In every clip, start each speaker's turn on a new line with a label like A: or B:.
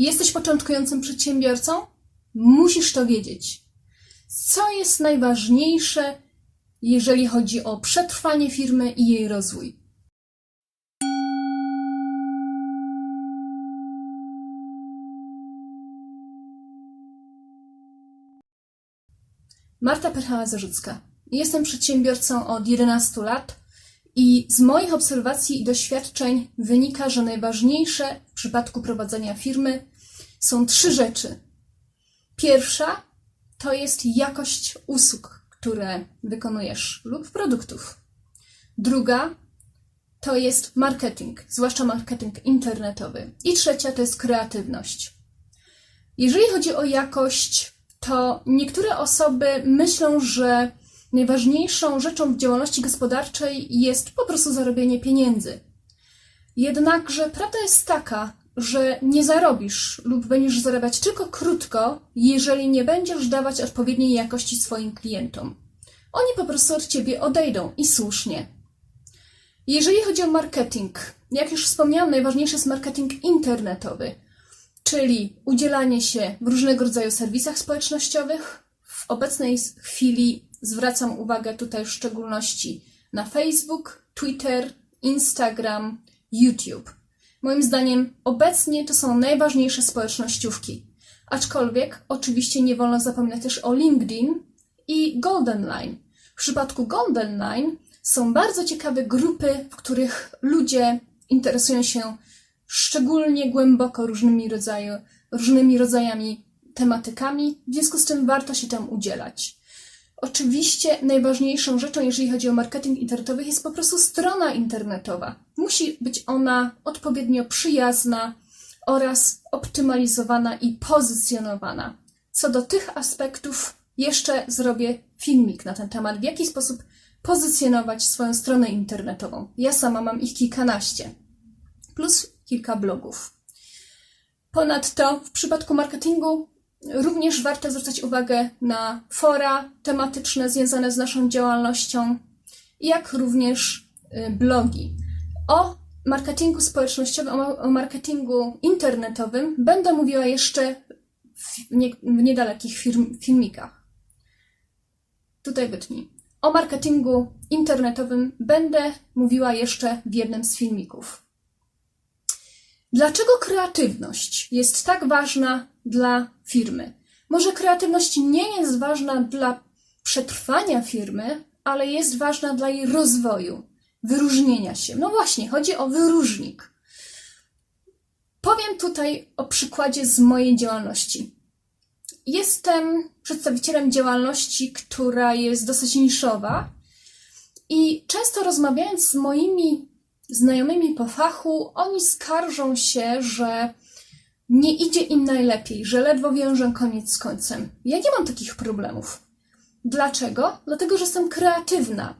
A: Jesteś początkującym przedsiębiorcą? Musisz to wiedzieć. Co jest najważniejsze, jeżeli chodzi o przetrwanie firmy i jej rozwój? Marta Perchała-Zarzucka. Jestem przedsiębiorcą od 11 lat i z moich obserwacji i doświadczeń wynika, że najważniejsze w przypadku prowadzenia firmy są trzy rzeczy. Pierwsza to jest jakość usług, które wykonujesz lub produktów. Druga to jest marketing, zwłaszcza marketing internetowy. I trzecia to jest kreatywność. Jeżeli chodzi o jakość, to niektóre osoby myślą, że najważniejszą rzeczą w działalności gospodarczej jest po prostu zarobienie pieniędzy. Jednakże prawda jest taka, że nie zarobisz lub będziesz zarabiać tylko krótko, jeżeli nie będziesz dawać odpowiedniej jakości swoim klientom. Oni po prostu od ciebie odejdą i słusznie. Jeżeli chodzi o marketing, jak już wspomniałam, najważniejszy jest marketing internetowy, czyli udzielanie się w różnego rodzaju serwisach społecznościowych. W obecnej chwili zwracam uwagę tutaj w szczególności na Facebook, Twitter, Instagram, YouTube. Moim zdaniem obecnie to są najważniejsze społecznościówki. Aczkolwiek oczywiście nie wolno zapominać też o LinkedIn i Golden Line. W przypadku Golden Line są bardzo ciekawe grupy, w których ludzie interesują się szczególnie głęboko różnymi, rodzaju, różnymi rodzajami tematykami, w związku z czym warto się tam udzielać. Oczywiście najważniejszą rzeczą, jeżeli chodzi o marketing internetowy, jest po prostu strona internetowa. Musi być ona odpowiednio przyjazna oraz optymalizowana i pozycjonowana. Co do tych aspektów, jeszcze zrobię filmik na ten temat, w jaki sposób pozycjonować swoją stronę internetową. Ja sama mam ich kilkanaście, plus kilka blogów. Ponadto w przypadku marketingu również warto zwracać uwagę na fora tematyczne związane z naszą działalnością, jak również y, blogi. O marketingu społecznościowym, o marketingu internetowym będę mówiła jeszcze w, nie, w niedalekich firm, filmikach. Tutaj wytnij. O marketingu internetowym będę mówiła jeszcze w jednym z filmików. Dlaczego kreatywność jest tak ważna dla firmy? Może kreatywność nie jest ważna dla przetrwania firmy, ale jest ważna dla jej rozwoju, wyróżnienia się. No właśnie, chodzi o wyróżnik. Powiem tutaj o przykładzie z mojej działalności. Jestem przedstawicielem działalności, która jest dosyć niszowa i często rozmawiając z moimi znajomymi po fachu, oni skarżą się, że nie idzie im najlepiej, że ledwo wiążę koniec z końcem. Ja nie mam takich problemów. Dlaczego? Dlatego, że jestem kreatywna.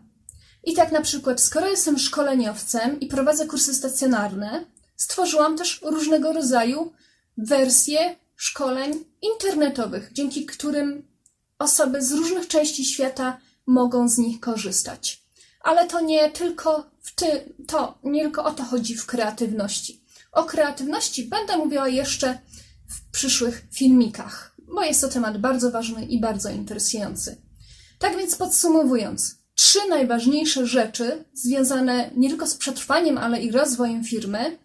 A: I tak na przykład, skoro jestem szkoleniowcem i prowadzę kursy stacjonarne, stworzyłam też różnego rodzaju wersje szkoleń internetowych, dzięki którym osoby z różnych części świata mogą z nich korzystać. Ale to nie tylko w ty, to nie tylko o to chodzi w kreatywności. O kreatywności będę mówiła jeszcze w przyszłych filmikach, bo jest to temat bardzo ważny i bardzo interesujący. Tak więc podsumowując, trzy najważniejsze rzeczy związane nie tylko z przetrwaniem, ale i rozwojem firmy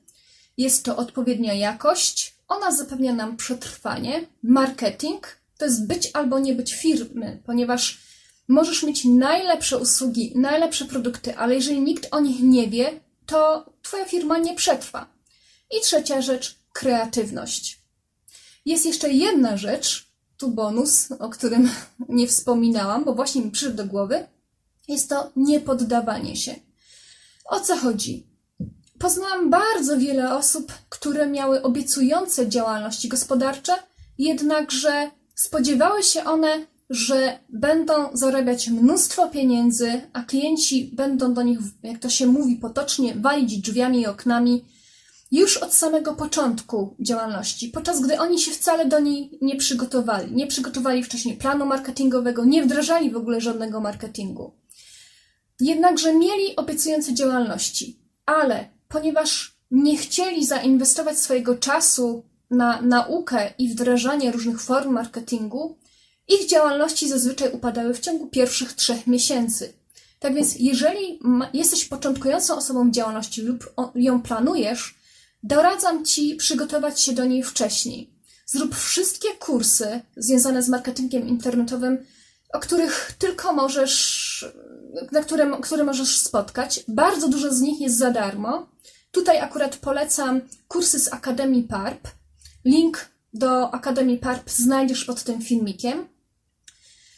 A: jest to odpowiednia jakość, ona zapewnia nam przetrwanie, marketing to jest być albo nie być firmy, ponieważ możesz mieć najlepsze usługi, najlepsze produkty, ale jeżeli nikt o nich nie wie, to Twoja firma nie przetrwa. I trzecia rzecz kreatywność. Jest jeszcze jedna rzecz, tu bonus, o którym nie wspominałam, bo właśnie mi przyszedł do głowy. Jest to niepoddawanie się. O co chodzi? Poznałam bardzo wiele osób, które miały obiecujące działalności gospodarcze, jednakże spodziewały się one, że będą zarabiać mnóstwo pieniędzy, a klienci będą do nich, jak to się mówi potocznie, walić drzwiami i oknami już od samego początku działalności, podczas gdy oni się wcale do niej nie przygotowali. Nie przygotowali wcześniej planu marketingowego, nie wdrażali w ogóle żadnego marketingu. Jednakże mieli obiecujące działalności, ale ponieważ nie chcieli zainwestować swojego czasu na naukę i wdrażanie różnych form marketingu, ich działalności zazwyczaj upadały w ciągu pierwszych trzech miesięcy. Tak więc, jeżeli jesteś początkującą osobą w działalności lub ją planujesz, doradzam Ci przygotować się do niej wcześniej. Zrób wszystkie kursy związane z marketingiem internetowym, o których tylko możesz, na które, które możesz spotkać. Bardzo dużo z nich jest za darmo. Tutaj akurat polecam kursy z Akademii PARP. Link do Akademii PARP znajdziesz pod tym filmikiem.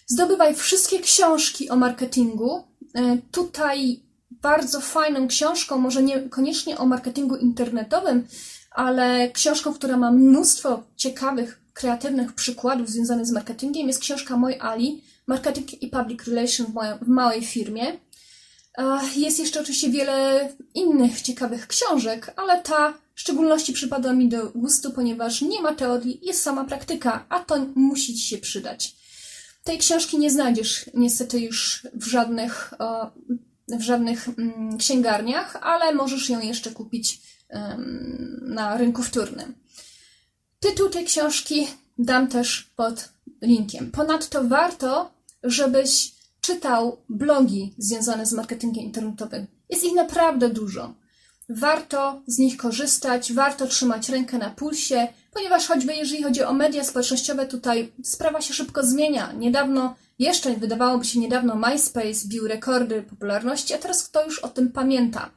A: Zdobywaj wszystkie książki o marketingu. E, Tutaj bardzo fajną książką, może nie koniecznie o marketingu internetowym, ale książką, która ma mnóstwo ciekawych, kreatywnych przykładów związanych z marketingiem, jest książka Moj Ali, Marketing i Public Relations w małej firmie. E, Jest jeszcze oczywiście wiele innych ciekawych książek, ale ta w szczególności przypadła mi do gustu, ponieważ nie ma teorii, jest sama praktyka, a to musi Ci się przydać. Tej książki nie znajdziesz niestety już w żadnych, e, w żadnych mm, księgarniach, ale możesz ją jeszcze kupić na rynku wtórnym. Tytuł tej książki dam też pod linkiem. Ponadto warto, żebyś czytał blogi związane z marketingiem internetowym. Jest ich naprawdę dużo. Warto z nich korzystać, warto trzymać rękę na pulsie, ponieważ choćby jeżeli chodzi o media społecznościowe, tutaj sprawa się szybko zmienia. Niedawno, jeszcze wydawałoby się niedawno, MySpace bił rekordy popularności, a teraz kto już o tym pamięta.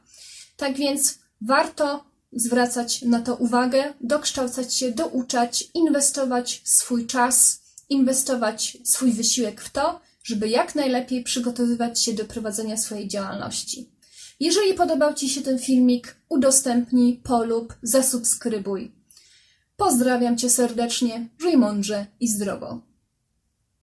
A: Tak więc warto zwracać na to uwagę, dokształcać się, douczać, inwestować swój czas, inwestować swój wysiłek w to, żeby jak najlepiej przygotowywać się do prowadzenia swojej działalności. Jeżeli podobał Ci się ten filmik, udostępnij, polub, zasubskrybuj. Pozdrawiam Cię serdecznie, żyj mądrze i zdrowo.